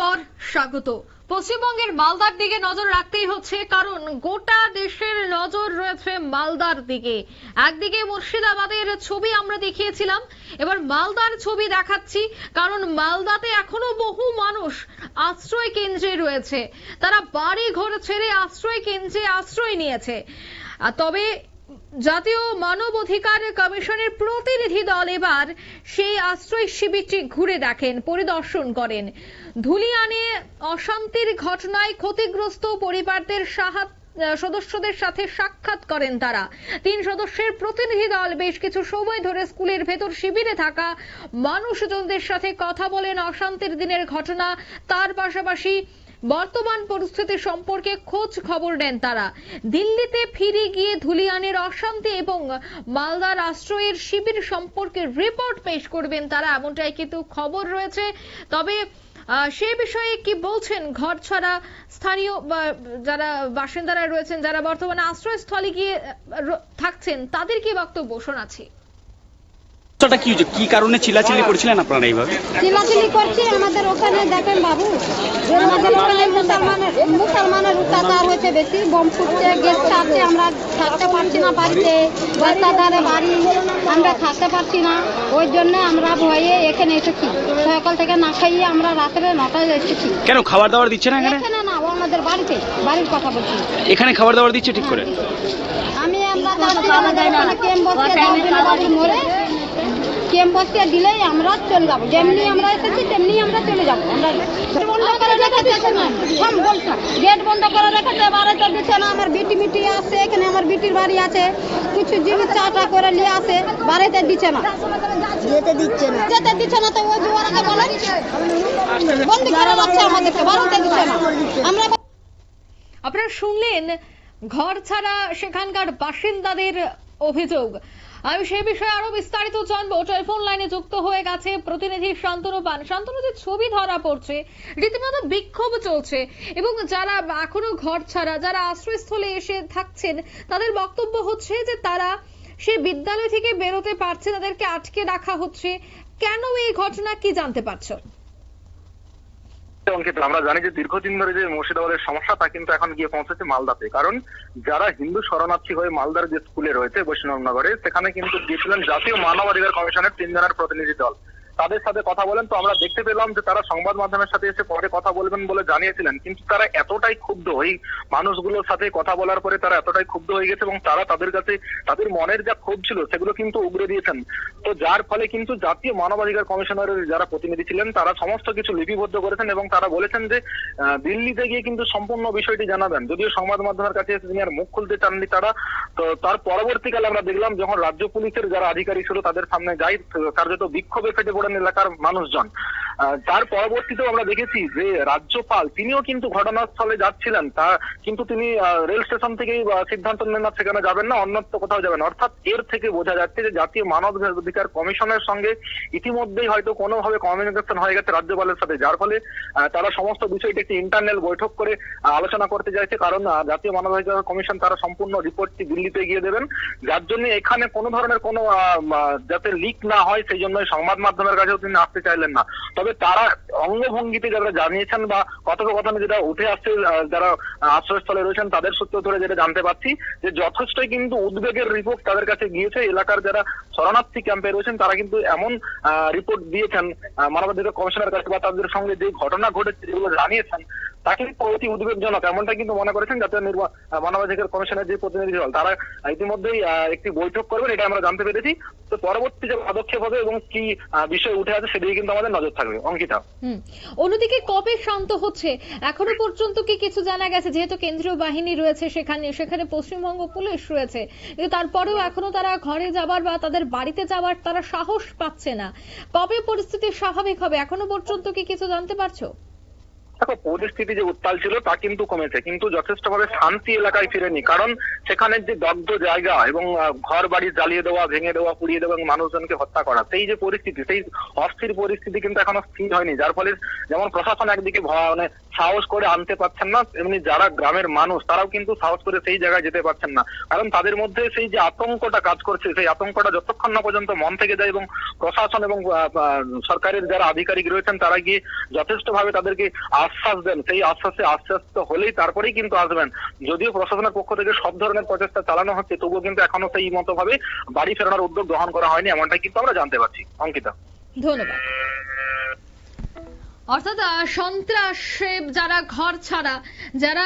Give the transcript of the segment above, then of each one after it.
পর স্বাগত। পশ্চিমবঙ্গের মালদার দিকে নজর রাখতেই হচ্ছে, কারণ গোটা দেশের নজর রয়েছে মালদার দিকে। একদিকে মুর্শিদাবাদের ছবি আমরা দেখিয়েছিলাম, এবার মালদার ছবি দেখাচ্ছি, কারণ মালদাতে এখনও বহু মানুষ আশ্রয় কেন্দ্রে রয়েছে। তারা বাড়ি ঘর ছেড়ে আশ্রয় কেন্দ্রে আশ্রয় নিয়েছে। তবে জাতীয় মানব অধিকার কমিশনের প্রতিনিধি দল এবার সেই আশ্রয় শিবিরটি ঘুরে দেখেন, পরিদর্শন করেন। ধুলিয়ানে অশান্তির ঘটনায় ক্ষতিগ্রস্ত পরিবারদের সাহায্য সদস্যদের সাথে সাক্ষাৎ করেন তারা। তিন সদস্যের প্রতিনিধি দল বেশ কিছু সময় ধরে স্কুলের ভেতর শিবিরে থাকা মানুষজনদের সাথে কথা বলেন। অশান্তির দিনের ঘটনা তার পাশাপাশি বর্তমান পরিস্থিতি সম্পর্কে খোঁজ খবর নেন তারা। দিল্লিতে ফিরে গিয়ে ধুলিয়ানের অশান্তি এবং মালদার আশ্রয়ের শিবির সম্পর্কে রিপোর্ট পেশ করবেন তারা, এমনটাই কিন্তু খবর রয়েছে। তবে সে বিষয়ে কি বলছেন ঘর ছাড়া স্থানীয় যারা বাসিন্দারা রয়েছেন, যারা বর্তমানে আশ্রয়স্থলে গিয়ে থাকছেন, তাদের কি বক্তব্য শোনাচ্ছি? সমস্যাটা কি কি কারণে চিল্লাচিল্লি করছিলেন আপনারা এইভাবে? চিলাচিলি করছি আমাদের ওখানে দেখেন বাবু আমাদের ওখানে মুসলমানের মুসলমানের অত্যাচার হয়েছে বেশি বোম ফুটছে গ্যাস ছাড়ছে আমরা থাকতে পারছি না বাড়িতে ধারে বাড়ি আমরা থাকতে পারছি না। ওই জন্য আমরা ভয়ে এখানে এসেছি। সকাল থেকে না খাইয়ে আমরা রাত্রে নটায় এসেছি। কেন খাবার দাবার দিচ্ছে না এখানে? না ও আমাদের বাড়িতে বাড়ির কথা বলছি। এখানে খাবার দাবার দিচ্ছে ঠিক করে? আমি আমরা যাচ্ছি বসতে দিলেই আমরা চলে যাব। যেমনি আমরা এসেছি তেমনি আমরা চলে যাব। আমরা বন্ধ করে রেখেছে থাম বলছা গেট বন্ধ করে রেখেছে বাড়িতে দিচ্ছে না আমার বিটি মিটি আসে এখানে আমার বিটির বাড়ি আছে। কিছু জিনিস চাটা করে নিয়ে আসে বাড়িতে দিচ্ছে না। যেতে দিচ্ছে না। যেতে দিচ্ছে না তো ওই দুয়ারাকে বলে বন্দি করে রাখছে আমাদেরকে বাড়িতে দিচ্ছে না। আমরা আপনারা শুনলেন ঘর ছাড়া সেখানকার বাসিন্দাদের অভিযোগ। আমি সে বিষয়ে আরও বিস্তারিত জানব। টেলিফোন লাইনে যুক্ত হয়ে গেছে প্রতিনিধি শান্তনু পান। শান্তনু যে ছবি ধরা পড়ছে। রীতিমতো বিক্ষোভ চলছে এবং যারা এখনও ঘর ছাড়া, যারা আশ্রয়স্থলে এসে থাকছেন, তাদের বক্তব্য হচ্ছে যে তারা সে বিদ্যালয় থেকে বেরোতে পারছে তাদেরকে আটকে রাখা হচ্ছে। কেন এই ঘটনা কি জানতে পারছ? অঙ্কিত আমরা জানি যে দীর্ঘদিন ধরে যে মুর্শিদাবাদের সমস্যা, তা কিন্তু এখন গিয়ে পৌঁছেছে মালদাতে। কারণ যারা হিন্দু শরণার্থী হয়ে মালদার যে স্কুলে রয়েছে বৈষ্ণবনগরে, সেখানে কিন্তু গিয়েছিলেন জাতীয় মানবাধিকার কমিশনের তিন জনের প্রতিনিধি দল। তাদের সাথে কথা বলেন তো আমরা দেখতে পেলাম যে তারা সংবাদ মাধ্যমের সাথে এসে পরে কথা বলবেন বলে জানিয়েছিলেন। কিন্তু তারা এতটাই ক্ষুব্ধ ওই মানুষগুলোর সাথে কথা বলার পরে তারা এতটাই ক্ষুব্ধ হয়ে গেছে এবং তারা তাদের কাছে তাদের মনের যা ক্ষোভ ছিল সেগুলো কিন্তু উগরে দিয়েছেন। তো যার ফলে কিন্তু জাতীয় মানবাধিকার কমিশনারের যারা প্রতিনিধি ছিলেন, তারা সমস্ত কিছু লিপিবদ্ধ করেছেন এবং তারা বলেছেন যে দিল্লিতে গিয়ে কিন্তু সম্পূর্ণ বিষয়টি জানাবেন। যদিও সংবাদ মাধ্যমের কাছে এসে তিনি আর মুখ খুলতে চাননি তারা, তো তার পরবর্তীকালে আমরা দেখলাম যখন রাজ্য পুলিশের যারা আধিকারিক ছিল তাদের সামনে যাই, কার্যত বিক্ষোভে ফেটে পড়েন এলাকার মানুষজন। তার পরবর্তীতেও আমরা দেখেছি যে রাজ্যপাল, তিনিও কিন্তু ঘটনাস্থলে যাচ্ছিলেন। তা কিন্তু তিনি রেল স্টেশন থেকেই সিদ্ধান্ত নেন না, সেখানে যাবেন না, অন্যত্র কোথাও যাবেন অর্থাৎ এর থেকে বোঝা যাচ্ছে যে জাতীয় মানব অধিকার কমিশনের সঙ্গে ইতিমধ্যেই হয়তো কোনোভাবে কমিউনিকেশন হয়ে গেছে রাজ্যপালের সাথে, যার ফলে তারা সমস্ত বিষয়টি একটি ইন্টারনাল বৈঠক করে আলোচনা করতে চাইছে। কারণ জাতীয় মানবাধিকার কমিশন তারা সম্পূর্ণ রিপোর্টটি দিল্লিতে গিয়ে দেবেন। যার জন্য এখানে কোনো ধরনের কোনো যাতে লিক না হয়, সেই জন্য সংবাদ মাধ্যমের কাছেও তিনি আসতে চাইলেন না। তবে তারা অঙ্গভঙ্গিতে যারা জানিয়েছেন বা কথোপকথনে যেটা উঠে আসছে যারা আশ্রয়স্থলে রয়েছেন, তাদের সূত্র ধরে যেটা জানতে পারছি যে যথেষ্টই কিন্তু উদ্বেগের রিপোর্ট তাদের কাছে গিয়েছে। এলাকার যারা শরণার্থী ক্যাম্পে রয়েছেন, তারা কিন্তু এমন রিপোর্ট দিয়েছেন মানবাধিকার কমিশনের কাছে বা তাদের সঙ্গে যে ঘটনা ঘটেছে যেগুলো জানিয়েছেন তা কিন্তু অতি উদ্বেগজনক। এমনটা কিন্তু মনে করেছেন জাতীয় মানবাধিকার কমিশনের যে প্রতিনিধি দল, তারা ইতিমধ্যেই একটি বৈঠক করবেন, এটা আমরা জানতে পেরেছি। তো পরবর্তী যে পদক্ষেপ হবে এবং কি বিষয় উঠে আছে সেদিকে কিন্তু আমাদের নজর থাকবে। অঙ্কিতা। অন্যদিকে কবে শান্ত হচ্ছে? এখনও পর্যন্ত কি কিছু জানা গেছে? যেহেতু কেন্দ্রীয় বাহিনী রয়েছে সেখানে সেখানে পশ্চিমবঙ্গ পুলিশ রয়েছে। কিন্তু তারপরেও এখনও তারা ঘরে যাবার বা তাদের বাড়িতে যাবার তারা সাহস পাচ্ছে না। কবে পরিস্থিতি স্বাভাবিক হবে? এখনও পর্যন্ত কি কিছু জানতে পারছ? দেখো, পরিস্থিতি যে উত্তাল ছিল তা কিন্তু কমেছে, কিন্তু যথেষ্টভাবে শান্তি এলাকায় ফিরেনি। কারণ সেখানে যে দগ্ধ জায়গা এবং ঘর বাড়ি জ্বালিয়ে দেওয়া, ভেঙে দেওয়া, পুড়িয়ে দেওয়া এবং মানুষজনকে হত্যা করা, সেই যে পরিস্থিতি, সেই অস্থির পরিস্থিতি কিন্তু এখনও স্থির হয়নি। যার ফলে যেমন প্রশাসন একদিকে মানে সাহস করে আনতে পারছেন না, এমনি যারা গ্রামের মানুষ, তারাও কিন্তু সাহস করে সেই জায়গায় যেতে পারছেন না। কারণ তাদের মধ্যে সেই যে আতঙ্কটা কাজ করছে, সেই আতঙ্কটা যতক্ষণ না পর্যন্ত মন থেকে যায় এবং প্রশাসন এবং সরকারের যারা আধিকারিক রয়েছেন, তারা গিয়ে যথেষ্ট ভাবে তাদেরকে আশ্বাস দেন। সেই আশ্বাসে আশ্বস্ত হলেই তারপরেই কিন্তু আসবেন। যদিও প্রশাসনের পক্ষ থেকে সব ধরনের প্রচেষ্টা চালানো হচ্ছে, তবুও কিন্তু এখনও সেই মতো ভাবে বাড়ি ফেরানোর উদ্যোগ গ্রহণ করা হয়নি এমনটা কিন্তু আমরা জানতে পারছি। অঙ্কিতা। ধন্যবাদ। অর্থাৎ সন্ত্রাসে যারা ঘর ছাড়া, যারা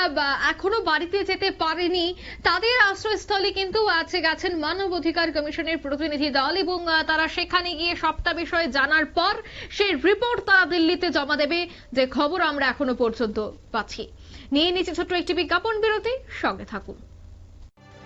এখনও বাড়িতে যেতে পারেনি, তাদের আশ্রয়স্থলে কিন্তু আছে গেছেন মানব অধিকার কমিশনের প্রতিনিধি দল এবং তারা সেখানে গিয়ে সবটা বিষয়ে জানার পর সেই রিপোর্ট তারা দিল্লিতে জমা দেবে। যে খবর আমরা এখনও পর্যন্ত পাচ্ছি। নিয়ে নিচ্ছে ছোট্ট একটি বিজ্ঞাপন বিরতি। সঙ্গে থাকুন।